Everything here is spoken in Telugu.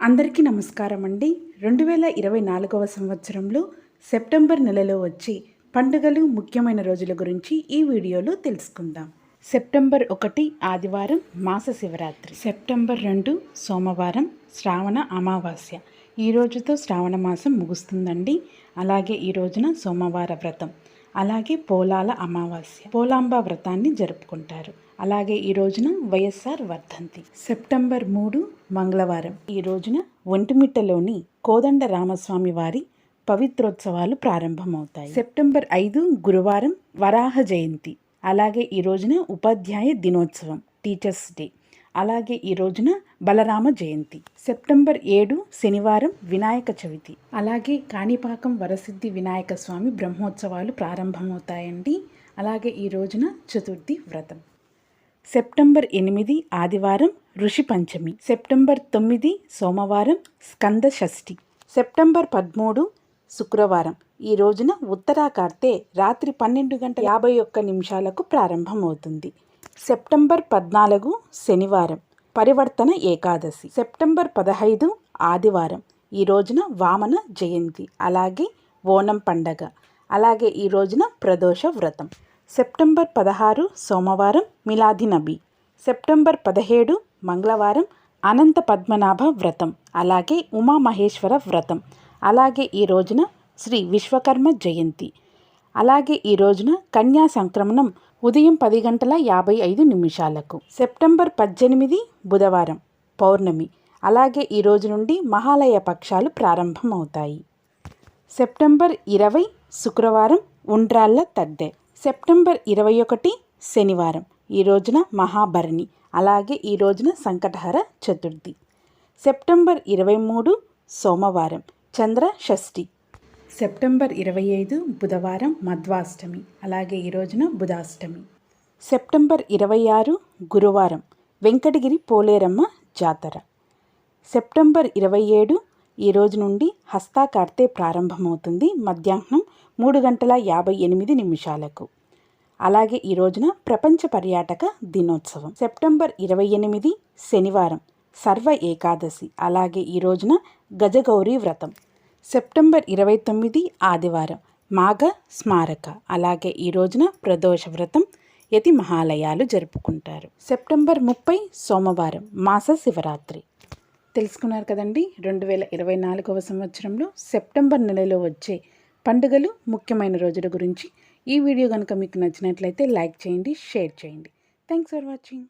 అందరికీ నమస్కారం అండి. రెండు వేల ఇరవై నాలుగవ సంవత్సరంలో సెప్టెంబర్ నెలలో వచ్చే పండుగలు ముఖ్యమైన రోజుల గురించి ఈ వీడియోలో తెలుసుకుందాం. సెప్టెంబర్ ఒకటి ఆదివారం మాస శివరాత్రి. సెప్టెంబర్ రెండు సోమవారం శ్రావణ అమావాస్య. ఈ రోజుతో శ్రావణ మాసం ముగుస్తుందండి. అలాగే ఈ రోజున సోమవార వ్రతం. అలాగే పోలాల అమావాస్య. పోలాంబ వ్రతాన్ని జరుపుకుంటారు. అలాగే ఈ రోజున వైఎస్ఆర్ వర్ధంతి. సెప్టెంబర్ మూడు మంగళవారం. ఈ రోజున ఒంటిమిట్టలోని కోదండ రామస్వామి వారి పవిత్రోత్సవాలు ప్రారంభమవుతాయి. సెప్టెంబర్ ఐదు గురువారం వరాహ జయంతి. అలాగే ఈ రోజున ఉపాధ్యాయ దినోత్సవం టీచర్స్ డే. అలాగే ఈ రోజున బలరామ జయంతి. సెప్టెంబర్ ఏడు శనివారం వినాయక చవితి. అలాగే కాణిపాకం వరసిద్ధి వినాయక స్వామి బ్రహ్మోత్సవాలు ప్రారంభమవుతాయండి. అలాగే ఈ రోజున చతుర్థి వ్రతం. సెప్టెంబర్ ఎనిమిది ఆదివారం ఋషి పంచమి. సెప్టెంబర్ తొమ్మిది సోమవారం స్కంద షష్ఠి. సెప్టెంబర్ పదమూడు శుక్రవారం. ఈ రోజున ఉత్తరాకార్తె రాత్రి పన్నెండు గంటల యాభై ఒక్క నిమిషాలకు ప్రారంభమవుతుంది. సెప్టెంబర్ పద్నాలుగు శనివారం. పరివర్తన ఏకాదశి సెప్టెంబర్ పదహైదు ఆదివారం. ఈ రోజున వామన జయంతి అలాగే ఓనం పండగ అలాగే ఈ రోజున ప్రదోష వ్రతం. సెప్టెంబర్ పదహారు సోమవారం మిలాది నబి. సెప్టెంబర్ పదిహేడు మంగళవారం అనంత పద్మనాభ వ్రతం అలాగే ఉమామహేశ్వర వ్రతం. అలాగే ఈ రోజున శ్రీ విశ్వకర్మ జయంతి. అలాగే ఈ రోజున కన్యా సంక్రమణం ఉదయం పది గంటల యాభై ఐదు నిమిషాలకు. సెప్టెంబర్ పద్దెనిమిది బుధవారం పౌర్ణమి. అలాగే ఈ రోజు నుండి మహాలయ పక్షాలు ప్రారంభమవుతాయి. సెప్టెంబర్ ఇరవై శుక్రవారం ఉండ్రాళ్ళ తద్దె సెప్టెంబర్ ఇరవై ఒకటి శనివారం ఈ రోజున మహాభరణి. అలాగే ఈ రోజున సంకటహర చతుర్థి. సెప్టెంబర్ ఇరవై మూడు సోమవారం చంద్ర షష్ఠి సెప్టెంబర్ ఇరవై ఐదు బుధవారం మధ్వాష్టమి అలాగే ఈ రోజున బుధాష్టమి. సెప్టెంబర్ ఇరవై ఆరు గురువారం వెంకటగిరి పోలేరమ్మ జాతర. సెప్టెంబర్ ఇరవై ఏడు ఈ రోజు నుండి హస్తాకార్తె ప్రారంభమవుతుంది మధ్యాహ్నం మూడు గంటల యాభై ఎనిమిది నిమిషాలకు. అలాగే ఈ రోజున ప్రపంచ పర్యాటక దినోత్సవం. సెప్టెంబర్ ఇరవై ఎనిమిది శనివారం సర్వ ఏకాదశి అలాగే ఈ రోజున గజగౌరీ వ్రతం. సెప్టెంబర్ ఇరవై తొమ్మిది ఆదివారం మాఘ స్మారక. అలాగే ఈ రోజున ప్రదోష వ్రతం యతి మహాలయాలు జరుపుకుంటారు. సెప్టెంబర్ ముప్పై సోమవారం మాస శివరాత్రి. తెలుసుకున్నారు కదండి రెండు వేల ఇరవై నాలుగవ సంవత్సరంలో సెప్టెంబర్ నెలలో వచ్చే పండుగలు ముఖ్యమైన రోజుల గురించి ఈ వీడియో కనుక మీకు నచ్చినట్లయితే లైక్ చేయండి షేర్ చేయండి. Thanks for watching.